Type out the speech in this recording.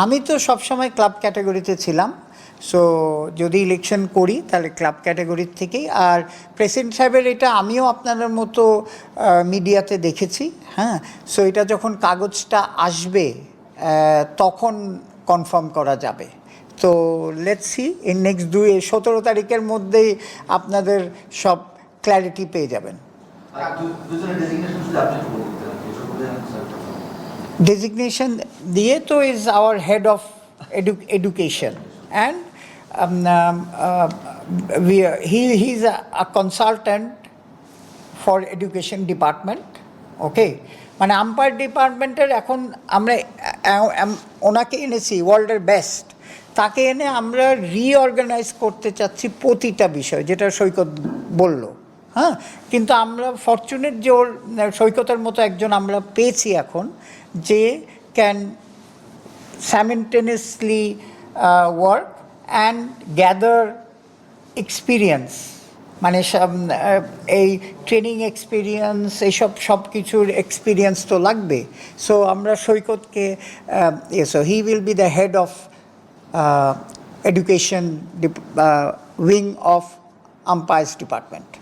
আমি তো সবসময় ক্লাব ক্যাটাগরিতে ছিলাম সো যদি ইলেকশন করি তাহলে ক্লাব ক্যাটাগরির থেকেই। আর প্রেসিডেন্ট সাহেবের এটা আমিও আপনাদের মতো মিডিয়াতে দেখেছি হ্যাঁ? সো এটা যখন কাগজটা আসবে তখন কনফার্ম করা যাবে। তো লেটস সি ইন নেক্সট দুই, সতেরো তারিখের মধ্যেই আপনাদের সব ক্ল্যারিটি পেয়ে যাবেন। Designation দিয়ে তো and um, um, uh, we are, he he's a, a consultant for education department okay? মানে আম্পায়ার ডিপার্টমেন্টের এখন আমরা ওনাকে এনেছি ওয়ার্ল্ডের বেস্ট তাকে এনে আমরা রিঅর্গানাইজ করতে চাচ্ছি প্রতিটা বিষয় যেটা সৈকত বলল হ্যাঁ? কিন্তু আমরা ফরচুনেট যে ওর সৈকতের মতো একজন আমরা পেয়েছি এখন। যে can simultaneously uh, work and gather experience. মানে সব- আহ, এই ট্রেনিং এক্সপিরিয়েন্স এইসব সব কিছুর এক্সপিরিয়েন্স তো লাগবে। সো আমরা সৈকতকে so he will be the head of education wing of umpires department